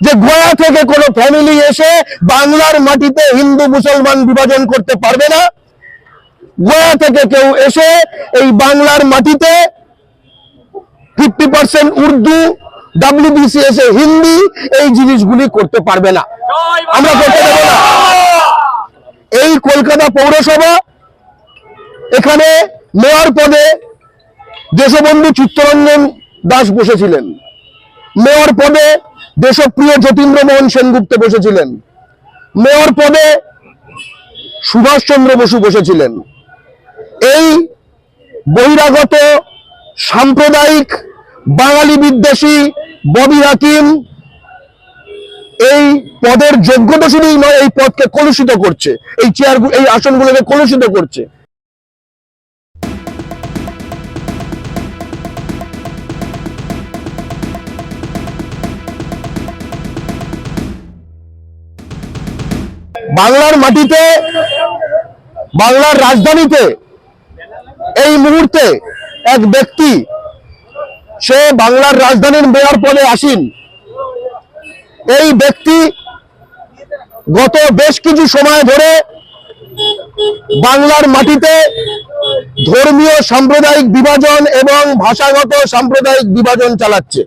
যে গোয়া থেকে কোনো ফ্যামিলি এসে বাংলার মাটিতে হিন্দু মুসলমান বিভাজন করতে পারবে না। গোয়া থেকে কেউ এসে এই বাংলার মাটিতে ফিফটি পার্সেন্ট উর্দু ডাব্লিউবিসিএস এ হিন্দি এই জিনিসগুলি করতে পারবে না। আমরা করতে দেবো না। এই কলকাতা পৌরসভা এখানে মেয়র পদে দেশবন্ধু চিত্তরঞ্জন দাস বসেছিলেন। মেয়র পদে দেশপ্রিয় যতীন্দ্র মোহন সেনগুপ্ত বসেছিলেন। মেয়র পদে সুভাষচন্দ্র বসু বসেছিলেন। এই বহিরাগত, সাম্প্রদায়িক, বাঙালি বিদ্বেষী ববি হাকিম এই পদের যোগ্যতা শুধুই নয়, এই পদকে কলুষিত করছে। এই চেয়ার এই আসনগুলোকে কলুষিত করছে। বাংলার মাটিতে, বাংলার রাজধানীতে এই মুহূর্তে এক ব্যক্তি, সে বাংলার রাজধানীর মেয়র পদে আসীন। এই ব্যক্তি গত বেশ কিছু সময় ধরে বাংলার মাটিতে ধর্মীয় সাম্প্রদায়িক বিভাজন এবং ভাষাগত সাম্প্রদায়িক বিভাজন চালাচ্ছে।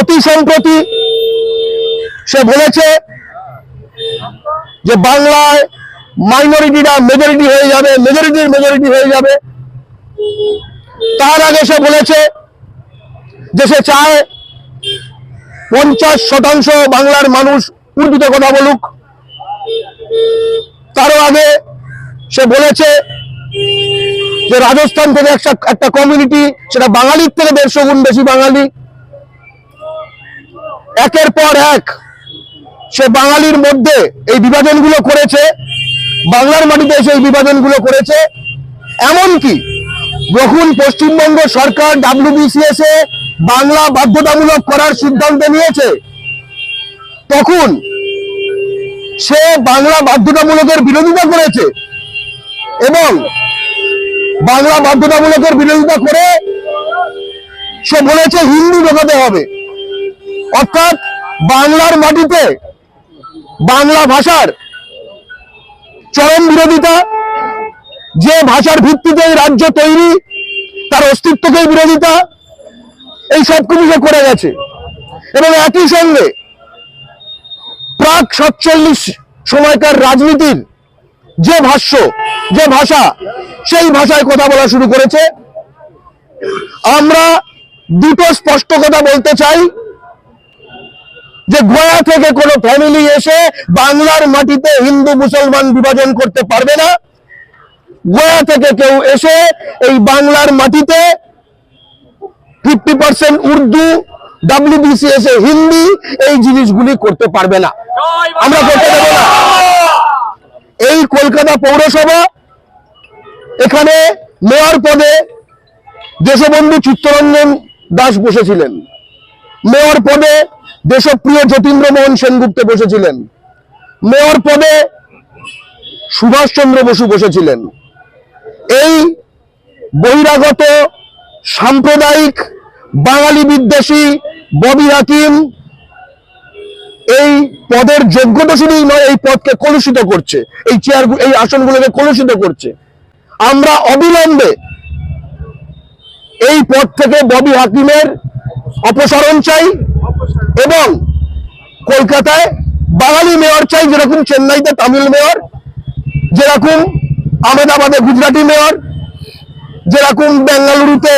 অতি সম্প্রতি সে বলেছে যে বাংলায় মাইনরিটিরা মেজরিটি হয়ে যাবে মেজরিটির মেজরিটি হয়ে যাবে। তার আগে সে বলেছে যে সে চায় পঞ্চাশ শতাংশ বাংলার মানুষ উর্দুতে কথা বলুক। তারও আগে সে বলেছে যে রাজস্থান থেকে একটা একটা কমিউনিটি সেটা বাঙালির থেকে দেড়শো গুণ বেশি বাঙালি। একের পর এক সে বাঙালির মধ্যে এই বিভাজনগুলো করেছে, বাংলার মাটিতে এসে এই বিভাজনগুলো করেছে। এমনকি যখন পশ্চিমবঙ্গ সরকার ডাব্লিউবিসিএস এ বাংলা বাধ্যতামূলক করার সিদ্ধান্ত নিয়েছে, তখন সে বাংলা বাধ্যতামূলকের বিরোধিতা করেছে এবং বাংলা বাধ্যতামূলকের বিরোধিতা করে সে বলেছে হিন্দি ঢোকাতে হবে। অর্থাৎ বাংলার মাটিতে বাংলা ভাষার চরম বিরোধিতা, যে ভাষার ভিত্তিতে রাজ্য তৈরি, তার অস্তিত্বকেই বিরোধিতা, এই সব কিছু করে গেছে। এবং একই সঙ্গে প্রাক সাতচল্লিশ সময়কার রাজনীতির যে ভাষ্য, যে ভাষা, সেই ভাষায় কথা বলা শুরু করেছে। আমরা দুটো স্পষ্ট কথা বলতে চাই। যে গোয়া থেকে কোনো ফ্যামিলি এসে বাংলার মাটিতে হিন্দু মুসলমান বিভাজন করতে পারবে না। গোয়া থেকে কেউ এসে এই বাংলার মাটিতে ফিফটি পার্সেন্ট উর্দু ডাব্লিউবিসিএস এ হিন্দি এই জিনিসগুলি করতে পারবে না। আমরা করতে দেবো না। এই কলকাতা পৌরসভা এখানে মেয়র পদে দেশবন্ধু চিত্তরঞ্জন দাস বসেছিলেন। মেয়র পদে দেশপ্রিয় যতীন্দ্র মোহন সেনগুপ্ত বসেছিলেন। মেয়র পদে সুভাষচন্দ্র বসু বসেছিলেন। এই বহিরাগত, সাম্প্রদায়িক, বাঙালি বিদ্বেষী ববি হাকিম এই পদের যোগ্যতা শুধুই নয়, এই পদকে কলুষিত করছে। এই চেয়ার এই আসনগুলোকে কলুষিত করছে। আমরা অবিলম্বে এই পদ থেকে ববি হাকিমের অপসারণ চাই এবং কলকাতায় বাঙালি মেয়র চাই, যেরকম চেন্নাইতে তামিল মেয়র, যেরকম আহমেদাবাদে গুজরাটি মেয়র, যেরকম বেঙ্গালুরুতে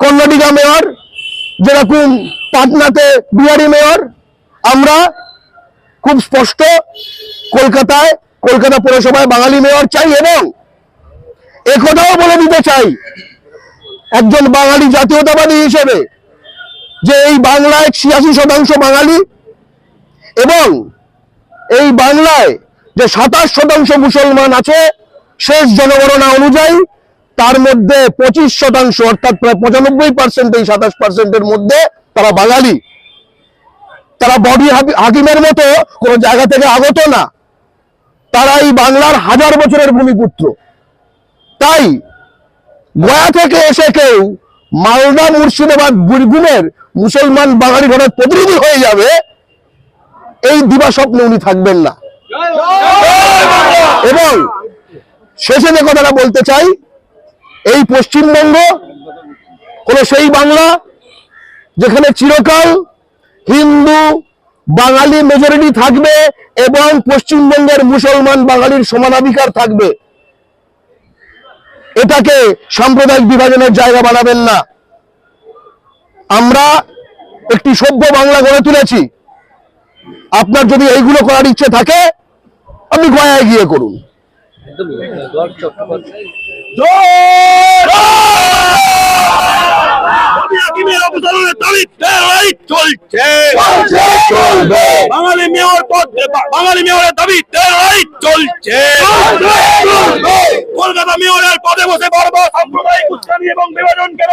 কর্ণাটিকা মেয়র, যেরকম পাটনাতে বিহারি মেয়র, আমরা খুব স্পষ্ট কলকাতায়, কলকাতা পৌরসভায় বাঙালি মেয়র চাই এবং একথাও বলে দিতে চাই, একজন বাঙালি জাতীয়তাবাদী হিসেবে যে এই বাংলায় ছিয়াশি শতাংশ বাঙালি এবং এই বাংলায় যে সাতাশ শতাংশ মুসলমান আছে, শেষ জনগণনা অনুযায়ী তার মধ্যে পঁচিশ শতাংশ, অর্থাৎ প্রায় পঁচানব্বই পার্সেন্ট এই সাতাশ পার্সেন্টের মধ্যে তারা বাঙালি। তারা বডি হাকিমের মতো কোনো জায়গা থেকে আগত না। তারা এই বাংলার হাজার বছরের ভূমিপুত্র। তাই গয়া থেকে এসে কেউ মালদা মুর্শিদাবাদ বীরভূমের মুসলমান বাঙালি ঘরের প্রতিনিধি হয়ে যাবে, এই দিবা উনি থাকবেন না। এবং শেষে যে কথাটা বলতে চাই, এই পশ্চিমবঙ্গ হলো সেই বাংলা, যেখানে চিরকাল হিন্দু, বাঙালি মেজরিটি থাকবে এবং পশ্চিমবঙ্গের মুসলমান বাঙালির সমানাধিকার থাকবে। এটাকে সাম্প্রদায়িক বিভাজনের জায়গা বানাবেন না। আমরা একটি সভ্য বাংলা গড়ে তুলেছি। আপনার যদি এইগুলো করার ইচ্ছে থাকে আপনি গয়ায় গিয়ে করুন। বাঙালি মেয়র পদ বাঙালি মেয়রের লড়াই চলছে। কলকাতা মেয়রের পদে বসে বারবার সাম্প্রদায়িক উস্কানি এবং বিভাজন কেন